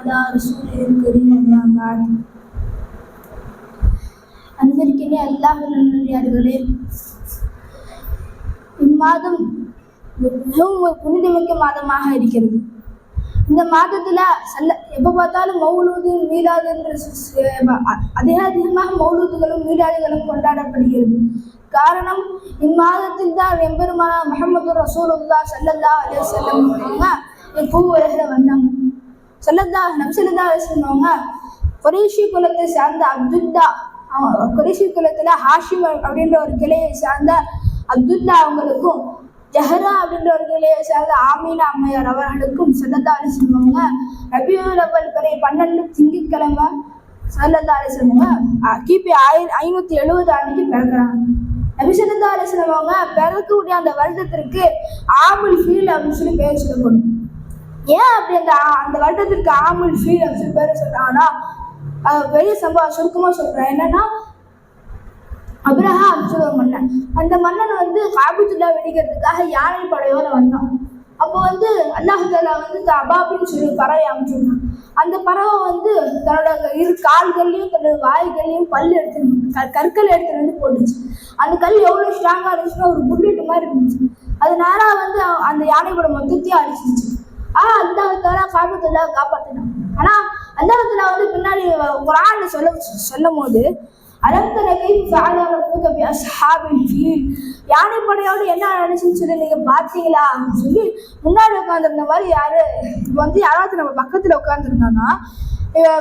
على رسوله الكريم أما بعد அன்பிற்கினே அல்லாஹ் நல்லடியார்களே இம்மாதம் மிகவும் புனிதமிக்க மாதமாக இருக்கிறது இந்த மாதத்துல சல்ல எப்போ பார்த்தாலும் மௌலூது மீலாது என்ற ச- ச- அ- அதிக அதிகமாக மௌலூதுகளும் மீலாதுகளும் கொண்டாடப்படுகிறது காரணம் இம்மாதத்தில் தான் எம்பெருமான முகமது ரசூலுல்லா சல்லல்லா அலைஹி வஸல்லம் அவங்க பூ உலகில் வந்தாங்க சல்லல்லா நம் சல்லல்லா அலைஹி அவங்க குறைஷி குலத்தை சார்ந்த அப்துல்லா அவங்க குறைஷி குலத்துல ஹாஷிம் அப்படின்ற ஒரு கிளையை சார்ந்த அப்துல்லா அவங்களுக்கும் ஜஹரா அப்படின்ற ஒரு கிளையை சார்ந்த ஆமீனா அம்மையார் அவர்களுக்கும் சல்லல்லா சொல்லுவாங்க ரபியுல் அவ்வல் பிறை பன்னெண்டு திங்கட்கிழமை சல்லல்லா சொல்லுவாங்க கிபி ஆயிர ஐநூத்தி எழுபது அன்னைக்கு பிறக்கிறாங்க. நபி சல்லல்லா அலைஹி சொல்லுவாங்க பிறக்கக்கூடிய அந்த வருடத்திற்கு ஆமுல் ஃபீல் அப்படின்னு சொல்லி பேர் சொல்லப்படும். ஏன் அப்படி அந்த அந்த வருடத்திற்கு ஆமுல் ஃபீல் அப்படின்னு பேர் சொல்றாங்கன்னா அஹ் பெரிய சம்பவம் சுருக்கமாக சொல்றேன். என்னன்னா அபிரஹா அப்படின்னு மன்னன். அந்த மன்னன் வந்து காபித்துல்லா வெடிக்கிறதுக்காக யானை படையோட வந்தான். அப்போ வந்து அல்லாஹு வந்து இந்த அபாபின்னு சொல்லி பறவை அமைச்சிருந்தான் அந்த பறவை வந்து தன்னோட இரு கால்கள்லையும் தன்னோட வாய்கள்லையும் பல் எடுத்து க கற்கள் எடுத்துட்டு வந்து போட்டுச்சு. அந்த கல் எவ்வளோ ஸ்ட்ராங்காக இருந்துச்சுன்னா ஒரு புல்லட் மாதிரி இருந்துச்சு. அது நேராக வந்து அந்த அந்த யானையோட மொத்தத்தையும் அடிச்சிச்சு ஆ அந்த தாலா காப்பாத்துல காப்பாத்தினான் ஆனால் அந்த தாலா வந்து பின்னாடி குரான் சொல்ல சொல்லும் போது அலந்தன கைஃப ஃபஅல ரப்புக ஃபீல் யானை படையோடு என்ன நடந்துச்சுன்னு சொல்லி நீங்க பார்த்தீங்களா? அப்படின்னு சொல்லி முன்னாடி உட்காந்துருந்த மாதிரி யாரு இப்போ வந்து யாராவது நம்ம பக்கத்துல உட்காந்துருந்தோம்னா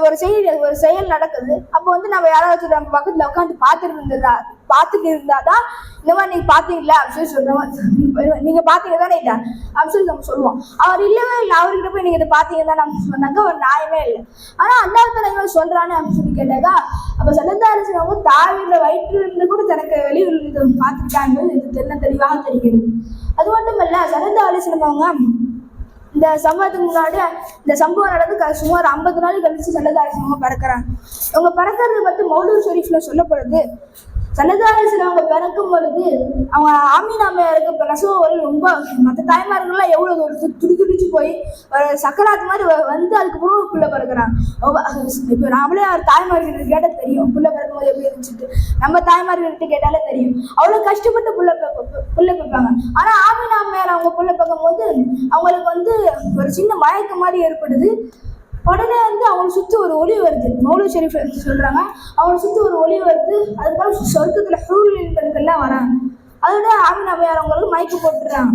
ஒரு செயல் ஒரு செயல் நடக்குது. அப்போ வந்து நம்ம யாராவது நம்ம பக்கத்துல உட்காந்து பார்த்துட்டு இருந்ததா பார்த்துட்டு இருந்தாதான் இந்த மாதிரி நீங்க பாத்தீங்களா அப்படின்னு சொல்றவன் நீங்க பாத்தீங்க தானே இல்ல? அப்படின்னு சொல்லி நம்ம சொல்லுவோம். அவர் இல்லவே இல்லை அவர்கிட்ட போய் நீங்க இதை பாத்தீங்க தான் நம்ம சொன்னாங்க ஒரு நியாயமே இல்லை. ஆனா அந்த தலைவர் சொல்றானே அப்படின்னு சொல்லி கேட்டாக்கா அப்ப சல்லந்தாரி அவங்க தாவிர வயிற்றுல இருந்து கூட தனக்கு வெளியில் பார்த்துருக்காங்க இது தென்ன தெளிவாக தெரிகிறது. அது மட்டும் இல்ல சல்லந்தாரி அவங்க இந்த சம்பவத்துக்கு முன்னாடி இந்த சம்பவம் நடந்து சுமார் ஐம்பது நாள் கழிச்சு சல்லதாரி அவங்க பறக்கிறாங்க அவங்க பிறக்கிறது பற்றி மௌலூர் ஷெரீஃப்ல சொல்லப்படுது. சல்லதாரிசன் அவங்க பிறக்கும் பொழுது அவங்க ஆமீன் அம்மையாருக்கு பிரசவ வலி ரொம்ப மற்ற தாய்மார்கள்லாம் எவ்வளோ ஒரு துடி துடிச்சு போய் ஒரு சக்கராத்து மாதிரி வ- வந்து அதுக்கப்புறம் பிள்ளை பிறக்கிறாங்க. இப்போ நாமளே அவர் தாய்மார்கிட்ட கேட்டால் தெரியும். புள்ள பிறக்கும் போது எப்படி இருந்துச்சுட்டு நம்ம தாய்மார்கிட்ட கேட்டாலே தெரியும். அவ்வளோ கஷ்டப்பட்டு பிள்ளை பிள்ளை பெ- புள்ள ஆனால் ஆமீன் அம்மையார் அவங்க புள்ள பார்க்கும் போது அவங்களுக்கு வந்து ஒரு சின்ன மயக்கம் மாதிரி ஏற்படுது. உடனே வந்து அவனை சுற்றி ஒரு ஒளி வருது. மௌலு ஷெரீஃப் சொல்கிறாங்க அவனை சுற்றி ஒரு ஒளி வருது. அதுக்கப்புறம் சொர்க்கத்தில் ஹூல்களுக்கெல்லாம் வராங்க. அதோட ஆமீன் அம்மையார் அவங்களுக்கு மயக்க போட்டுறாங்க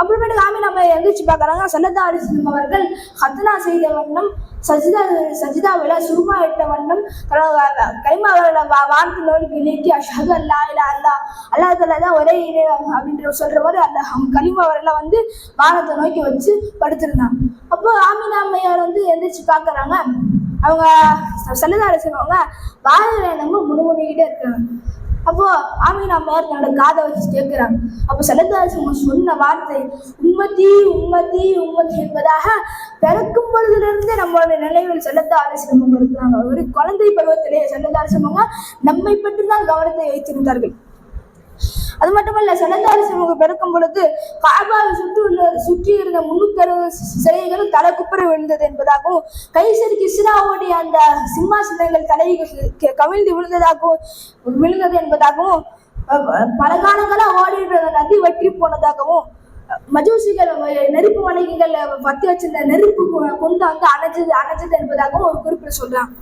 அப்புறமேட்டு ஆமீன் நம்ம எந்திரிச்சு பார்க்குறாங்க. சல்லதா அலிஸ்லம் அவர்கள் ஹத்னா செய்த வண்ணம் சஜிதா சஜிதாவில் சுருமா இட்ட வண்ணம் தன்னோட கைமாவர்களை நோய்க்கு நீக்கி அஷது அல்லா இல்லா அல்லா அல்லா தான் ஒரே இறைவன் அப்படின்ற சொல்கிற மாதிரி அந்த களிமாவரெல்லாம் வந்து வானத்தை நோக்கி வச்சு படுத்திருந்தாங்க. அப்போ ஆமீனா அம்மையார் வந்து எந்திரிச்சு பார்க்குறாங்க. அவங்க செல்லதாரி செய்வாங்க வாயில நம்ம முணுமுணுகிட்டே இருக்காங்க. அப்போ ஆமீனா அம்மையார் தன்னோட காதை வச்சு கேட்குறாங்க அப்போ செல்லதாரி சொன்ன வார்த்தை உம்மதி உம்மதி உம்மதி என்பதாக பிறக்கும் பொழுதிலிருந்து நம்மளுடைய நினைவில் செல்லத்தா ஆலோசனம் இருக்கிறாங்க ஒரு குழந்தை பருவத்திலேயே செல்லத்தா ஆலோசனவங்க நம்மை பற்றி தான் கவனத்தை வைத்திருந்தார்கள். அது மட்டுமல்ல சனந்தாரி சமூகம் பிறக்கும் பொழுது காபாவை சுற்றியுள்ள சுற்றி இருந்த முன்னூத்தி அறுபது சிலைகளும் தலை குப்புற விழுந்தது என்பதாகவும் கைசரி கிஸ்ராவுடைய அந்த சிம்மாசனங்கள் தலை கவிழ்ந்து விழுந்ததாகவும் விழுந்தது என்பதாகவும் பல காலங்களா ஓடிட்டு நதி வற்றி போனதாகவும் மஜூசிகள் நெருப்பு வணிகங்கள் பத்தி வச்சிருந்த நெருப்பு கொண்டு வந்து அணைஞ்சது அணைஞ்சது என்பதாகவும் ஒரு குறிப்பிட சொல்றாங்க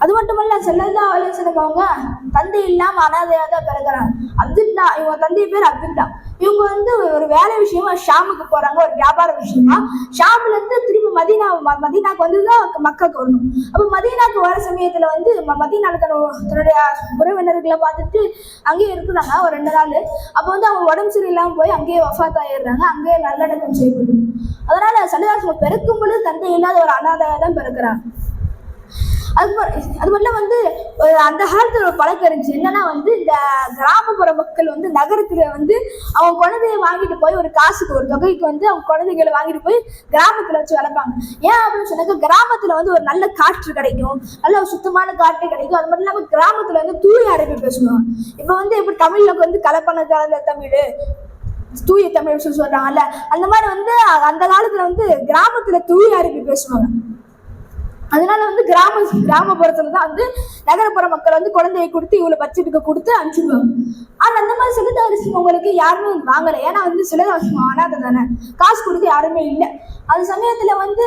அது மட்டுமல்ல செல்லல்லா அலிஸ்லம் அவங்க தந்தை இல்லாம அனாதையா தான் பிறகுறாங்க அப்துல்லா இவங்க தந்தை பேர் அப்துல்லா. இவங்க வந்து ஒரு வேலை விஷயமா ஷாமுக்கு போறாங்க ஒரு வியாபார விஷயமா. ஷாம்ல இருந்து திரும்பி மதீனா மதீனாக்கு வந்து தான் மக்காக்கு வரணும். அப்போ மதீனாக்கு வர சமயத்துல வந்து ம- மதீனால தன்னுடைய உறவினர்களை பார்த்துட்டு அங்கேயே இருக்கிறாங்க ஒரு ரெண்டு நாள். அப்போ வந்து அவங்க உடம்பு சரியில்லாம போய் அங்கேயே வஃபாத் ஆயிடுறாங்க அங்கேயே நல்லடக்கம் செய்யப்படுது அதனால சன்னிதாசம் பிறக்கும் பொழுது தந்தை இல்லாத ஒரு அனாதையா தான் பிறக்கிறாங்க. அது அது மட்டும் வந்து ஒரு அந்த காலத்தில் ஒரு பழக்கம் இருந்துச்சு. என்னன்னா வந்து இந்த கிராமப்புற மக்கள் வந்து நகரத்துல வந்து அவங்க குழந்தைய வாங்கிட்டு போய் ஒரு காசுக்கு ஒரு தொகைக்கு வந்து அவங்க குழந்தைகளை வாங்கிட்டு போய் கிராமத்துல வச்சு வளர்ப்பாங்க. ஏன் அப்படின்னு சொன்னாக்க கிராமத்துல வந்து ஒரு நல்ல காற்று கிடைக்கும். நல்ல ஒரு சுத்தமான காற்று கிடைக்கும். அது மட்டும் இல்லாம கிராமத்துல வந்து தூய அரபி பேசுவாங்க. இப்போ வந்து எப்படி தமிழ்ல வந்து கலப்பண கலந்த தமிழ் தூய தமிழ் சொல்லி சொல்றாங்கல்ல அந்த மாதிரி வந்து அந்த காலத்துல வந்து கிராமத்துல தூய அரபி பேசுவாங்க. அதனால வந்து கிராம கிராமப்புறத்துல தான் வந்து நகரப்புற மக்கள் வந்து குழந்தையை கொடுத்து இவ்வளவு பட்ஜெட்டுக்கு கொடுத்து அனுப்பிச்சிடுவாங்க ஆனா அந்த மாதிரி சிலதாரிசம் உங்களுக்கு யாருமே வாங்கலை. வாங்கல ஏன்னா வந்து சிலதாரிசம் அனாதை தானே. காசு கொடுக்க யாருமே இல்லை. அந்த சமயத்துல வந்து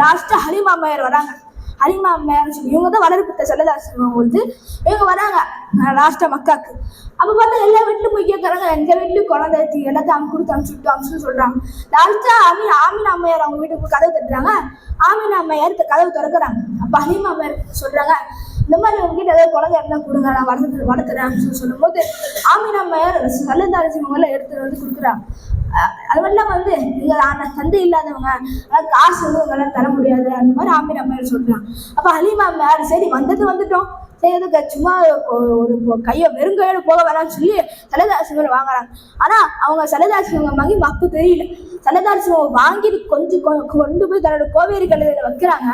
லாஸ்டா ஹலிமா அம்மையார் வராங்க. ஹலிமா அம்மையார் சொல்லி இவங்க தான் வளர்ப்பித்த செல்லதாசிரமம் வந்து இவங்க வராங்க. லாஸ்ட்டாக மக்காக்கு. அப்போ பார்த்தா எல்லா வீட்லையும் போய் கேட்குறாங்க எங்கள் வீட்லையும் குழந்தை எல்லாத்தையும் அவங்க கொடுத்து அனுப்பிச்சுட்டு அனுப்பிச்சு சொல்கிறாங்க லாஸ்ட்டாக ஆமி ஆமின் அம்மையார் அவங்க வீட்டுக்கு கதவு தட்டுறாங்க ஆமின் அம்மையார் கதவு திறக்கிறாங்க. அப்போ ஹலீமா அம்மையார் சொல்கிறாங்க இந்த மாதிரி உங்ககிட்ட ஏதாவது குழந்தை இருந்தால் கொடுங்க நான் வளர்த்து வளர்த்துறேன் அப்படின்னு சொல்லி சொல்லும்போது ஆமீன் அம்மையார் சல்லந்தாரிசி மகளை எடுத்துட்டு வந்து கொடுக்குறாங்க. அது மட்டும் வந்து நீங்கள் ஆன தந்தை இல்லாதவங்க அதாவது காசு வந்து உங்களால தர முடியாது. அந்த மாதிரி ஆமீர் அம்மையார் சொல்றாங்க. அப்ப ஹலீமா அம்மையார் சரி வந்தது வந்துட்டோம். சரி எதுக்கு சும்மா ஒரு கையை வெறும் கையோடு போக வேணாம்னு சொல்லி சலதாசிவங்களை வாங்குறாங்க. ஆனா அவங்க சலதாசிவங்க வாங்கி மப்பு தெரியல. சலதாசிவம் வாங்கிட்டு கொஞ்சம் கொ- கொண்டு போய் தன்னோட கோவேரி கழுதையில வைக்கிறாங்க.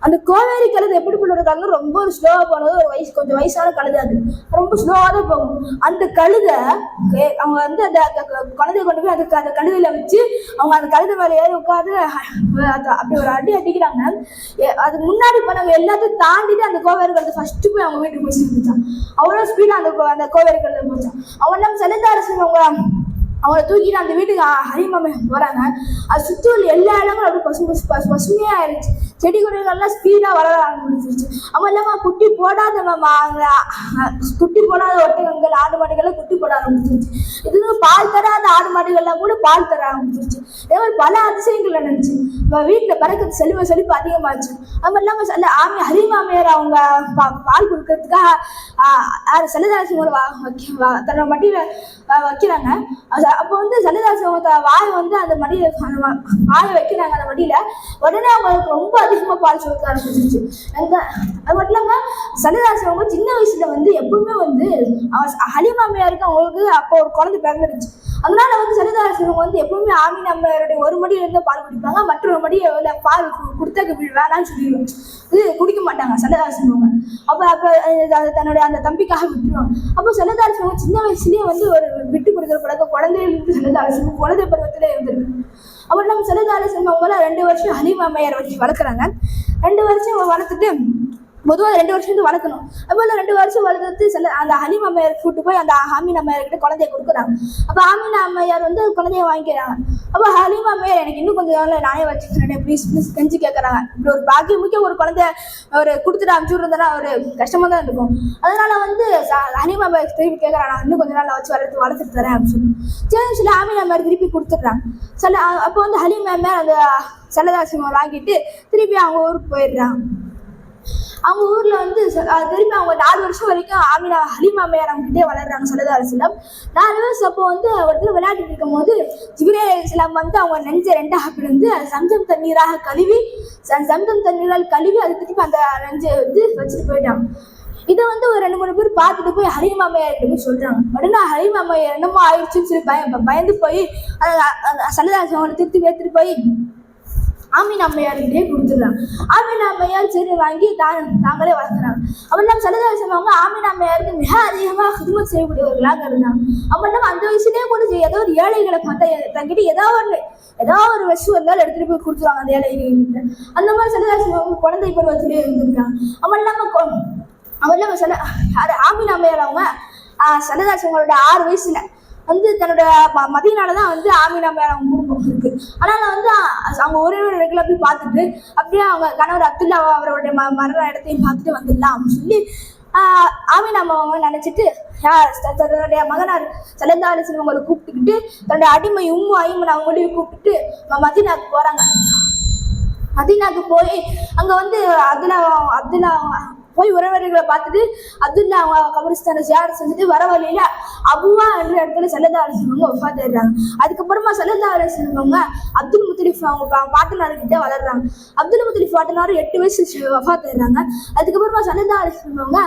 அந்த கோவேரி கழுதை எப்படி பண்ணுறாங்க ரொம்ப ஒரு ஸ்லோவாக போனது. ஒரு வயசு கொஞ்சம் வயசான கழுதை அது. ரொம்ப ஸ்லோவாக தான் போகும். அந்த கழுதை அவங்க வந்து அந்த குழந்தைய கொண்டு போய் அதுக்கு அந்த கழுதையில வச்சு அவங்க அந்த கழுதை மேலே ஏறி உட்காந்து அப்படி ஒரு அடி அடிக்கிறாங்க. அதுக்கு முன்னாடி போனவங்க எல்லாத்தையும் தாண்டிட்டு அந்த கோவேரி கழுதை ஃபர்ஸ்ட் போய் அவங்க வீட்டுக்கு போய் சேர்ந்துச்சான் அவ்வளோ ஸ்பீடாக அந்த கோ- அந்த கோவேரி கழுதை போச்சான் அவங்க நம்ம செல்லதாரசன் அவங்க அவங்கள தூக்கிட்டு அந்த வீட்டுக்கு ஹரிமாமே போறாங்க. அது சுற்றி உள்ள எல்லா இடங்களும் அப்படியே பசு பசு பசு பசுமையா ஆயிடுச்சு செடி கொடிகள்லாம் ஸ்பீடா வளர ஆரம்பிச்சிருச்சு. அவன் இல்லாம குட்டி போடாத குட்டி போடாத ஒட்டகங்கள் ஆடு மாடுகள்லாம் குட்டி போட ஆரம்பிச்சிருச்சு. இது பால் தராத ஆடு மாடுகள்லாம் கூட பால் தர ஆரம்பிச்சிருச்சு. இதே மாதிரி பல அதிசயங்கள் நடந்துச்சு. இப்போ வீட்டில் பிறக்கிறது செழிவு செழிப்பு அதிகமாச்சு. அது மட்டும் இல்லாமல் அந்த ஆமி ஹரிமாமையார் அவங்க பா- பால் கொடுக்கறதுக்காக செல்லதாசியோட தன்னோட மட்டியில் வைக்கிறாங்க. அப்போ வந்து சலிதாசவங்க வாய் வந்து அந்த மடியில வாய் வாயை வைக்கிறாங்க அந்த மடியில. உடனே அவங்களுக்கு ரொம்ப அதிகமா பால் சுரக்க ஆரம்பிச்சிருச்சு. அந்த அது மட்டும் இல்லாம சலிதாசவங்க சின்ன வயசுல வந்து எப்பவுமே வந்து அவ ஹலிமாமையாருக்கு அவங்களுக்கு அப்போ ஒரு குழந்தை பிறந்துருச்சு அதனால வந்து சலிதாசவங்க வந்து எப்பவுமே ஆமீன் அம்மையாருடைய ஒரு மடியில இருந்து பால் குடிப்பாங்க மற்றொரு மடியை பால் கொடுத்தா வேணாம்னு சொல்லிடுவாங்க. இது குடிக்க மாட்டாங்க சலதாசனவங்க அப்போ அப்போ தன்னுடைய அந்த தம்பிக்காக விட்டுருவாங்க. அப்போ சலதாசனவங்க சின்ன வயசுலயே வந்து ஒரு விட்டு கொடுக்குற பழக்கம் குழந்தையிலிருந்து சலதாசனம் குழந்தை பருவத்திலே இருந்திருக்கு. அப்புறம் நம்ம சலதாசனம் அவங்கள ரெண்டு வருஷம் ஹலீம் அம்மையார் வச்சு வளர்க்குறாங்க. ரெண்டு வருஷம் வளர்த்துட்டு பொதுவாக ரெண்டு வருஷம் வளர்க்கணும். அப்போ ரெண்டு வருஷம் வளர்த்து சில அந்த ஹலீம் அம்மையார் கூட்டு போய் அந்த ஹாமின் அம்மையார் கிட்ட குழந்தைய கொடுக்குறாங்க. அப்போ ஹாமின் அம்மையார் வந்து குழந்தைய வாங்கிக்கிறாங்க. அப்போ ஹலீம் அம்மையார் எனக்கு இன்னும் கொஞ்சம் நாளில் நானே வச்சுக்கிறேன் ப்ளீஸ் ப்ளீஸ் கெஞ்சி கேட்குறாங்க இப்படி ஒரு பாக்கியமிக்க ஒரு குழந்தைய ஒரு கொடுத்துட்டு அனுப்பிச்சு ஒரு கஷ்டமாக தான் இருக்கும். அதனால வந்து ஹலீம் அம்மையார் திருப்பி கேட்குறாங்க நான் இன்னும் கொஞ்ச நாள் வச்சு வளர்த்து வளர்த்துட்டு தரேன் அப்படின்னு சொல்லி. சரி சில ஹாமின் அம்மையார் திருப்பி கொடுத்துட்றாங்க. சில அப்போ வந்து ஹலீம் அம்மையார் அந்த சல்லதாசியமாக வாங்கிட்டு திருப்பி அவங்க ஊருக்கு போயிடுறாங்க. அவங்க ஊர்ல வந்து ச- திருப்பி அவங்க நாலு வருஷம் வரைக்கும் ஆமினா ஹலீமா அம்மையார் வளர்றாங்க சலதா அரசிலம் நாலு வருஷம் அப்போ வந்து ஒருத்தர் விளையாடிட்டு இருக்கும் போது ஜிபிரே அலிஸ்லாம் வந்து அவங்க நெஞ்ச ரெண்டாக பிரிந்து அது சம்சம் தண்ணீராக கழுவி ச- சம்சம் தண்ணீரால் கழுவி அது திருப்பி அந்த நெஞ்சை வந்து வச்சுட்டு போயிட்டாங்க இதை வந்து ஒரு ரெண்டு மூணு பேர் பார்த்துட்டு போய் ஹரீம் அம்மையார்கிட்ட போய் சொல்றாங்க. உடனே ஹரீம் என்னமோ ஆயிடுச்சுன்னு சொல்லி பய பயந்து போய் சலதாசம் அவனை திருத்தி எடுத்துட்டு போய் ஆமீன் அம்மையார்கிட்டே கொடுத்துட்றாங்க ஆமீன் அம்மையார் சரி வாங்கி தான் தாங்களே வளர்க்குறாங்க. அவெல்லாம் சலுகை அவங்க ஆமீன் அம்மையாருக்கு மிக அதிகமாக குடும்பம் செய்யக்கூடியவர்களாக இருந்தாங்க. அவெல்லாம் அந்த வயசுலேயே கூட ஏதோ ஒரு ஏழைகளை பார்த்தா தங்கிட்டு தங்கிட்ட ஏதோ ஒன்று ஏதோ ஒரு விஷயம் இருந்தாலும் எடுத்துகிட்டு போய் கொடுத்துருவாங்க அந்த ஏழைகிட்ட அந்த மாதிரி சலுகை அவங்க குழந்தை பருவத்திலே இருந்திருக்காங்க. அவன் நம்ம அவன் நம்ம சில யார்? ஆமீன் அம்மையார் அவங்க சலதாசங்களோட ஆறு வயசுல வந்து தன்னோட ம- மதியனால தான் வந்து ஆமீன் அம்மையார் அவங்க குடும்பம் இருக்கு ஆனால் வந்து அவங்க ஒரே ஒரு இடத்துல போய் பார்த்துட்டு அப்படியே அவங்க கணவர் அப்துல்லா அவருடைய ம மரண இடத்தையும் பார்த்துட்டு வந்துடலாம் அப்படின்னு சொல்லி ஆஹ் ஆமீனா அவங்க நினைச்சிட்டு தன்னுடைய மகனார் சலந்தா அலிசன் அவங்களை கூப்பிட்டுக்கிட்டு தன்னுடைய அடிமை உம்மு ஐமன் அவங்களையும் கூப்பிட்டுட்டு மதினாக்கு மதீனாக்கு போறாங்க. மதீனாக்கு போய் அங்க வந்து அப்துல்லா அப்துல்லா போய் உறவினர்களை பார்த்துட்டு அப்துல்லா அவங்க கபரிஸ்தான ஜியார் செஞ்சுட்டு வர வழியில அபுவா என்ற இடத்துல செல்லதா அலிசனவங்க உட்காந்துடுறாங்க அதுக்கப்புறமா செல்லதா அலிசனவங்க அப்துல் முத்தலிஃப் அவங்க பா- பாட்டனார்கிட்ட வளர்றாங்க. அப்துல் முத்தலிஃப் பாட்டனார் எட்டு வயசு வஃபாத்துறாங்க அதுக்கப்புறமா செல்லதா அலிசனவங்க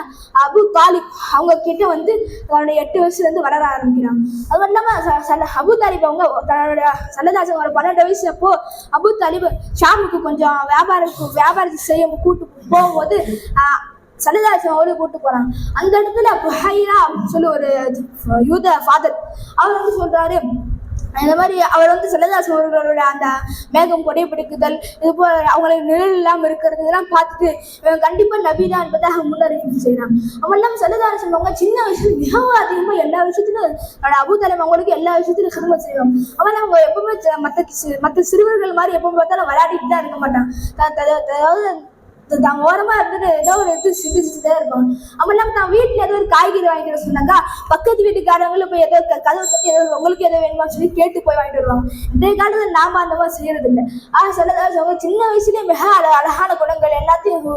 அபு தாலிப் அவங்க கிட்ட வந்து தன்னுடைய எட்டு வயசுல இருந்து வளர ஆரம்பிக்கிறாங்க. அது மட்டும் இல்லாம ச- அபு தாலிப் அவங்க தன்னுடைய சல்லதாசன் ஒரு பன்னெண்டு வயசு அப்போ அபு தாலிப் ஷாமுக்கு கொஞ்சம் வியாபாரம் வியாபாரத்துக்கு செய்ய கூட்டு போகும்போது ஆஹ், சல்லதாசன் அவரு கூட்டு போறாங்க அந்த இடத்துல புஹைரா அப்படின்னு சொல்லி ஒரு யூத ஃபாதர். அவர் வந்து சொல்றாரு இந்த மாதிரி அவர் வந்து சிலதாசன் அவர்களோட அந்த மேகம் கொடை பிடிக்குதல் இது போல அவங்களுக்கு நிழல் இல்லாமல் இருக்கிறது இதெல்லாம் பார்த்துட்டு இவன் கண்டிப்பாக நபி தான் என்பதாக முன்னறிவிப்பு செய்கிறான். அவன் இல்லாமல் சிலதாசன் அவங்க சின்ன வயசுல மிகவும் அதிகமாக எல்லா விஷயத்திலும் அபுதலம் அவங்களுக்கு எல்லா விஷயத்திலும் சிறும செய்வாங்க அவன் அவங்க எப்பவுமே மற்ற மற்ற சிறுவர்கள் மாதிரி எப்போ பார்த்தாலும் விளையாடிட்டு தான் இருக்க மாட்டான். அதாவது தான். ஓரமாக இருந்துட்டு ஏதோ ஒரு இது சிந்திச்சுட்டே இருப்பாங்க அப்ப அவன் இல்லாமல் தான் வீட்டில் ஏதோ ஒரு காய்கறி வாங்கிட சொன்னாங்க சொன்னாக்கா பக்கத்து வீட்டுக்காரங்களும் போய் ஏதோ கதவு கதவை தட்டி ஏதோ உங்களுக்கு ஏதோ வேணுமா சொல்லி கேட்டு போய் வாங்கிட்டு வருவாங்க. இன்றைய காலத்துல நாம அந்த மாதிரி செய்யறது இல்லை ஆனால் சொல்லதா சின்ன வயசுலேயே மிக அழகான குணங்கள் எல்லாத்தையும்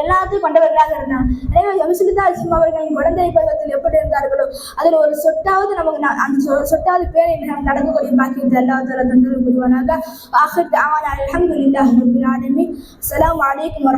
எல்லாத்தையும் கொண்டவர்களாக இருந்தாங்க. மாதிரி யமுசுலிதா அலிஸ்லாம் அவர்களின் குழந்தை பருவத்தில் எப்படி இருந்தார்களோ அதில் ஒரு சொட்டாவது நமக்கு அந்த சொ- சொட்டாவது பேரை நாம் நடக்கக்கூடிய பாக்கியத்தை எல்லா தர தந்தரும் புரிவானாக. ஆஹ் அவன் அலமதுல்லாஹ் ரபில் ஆலமீன். அஸ்ஸலாமு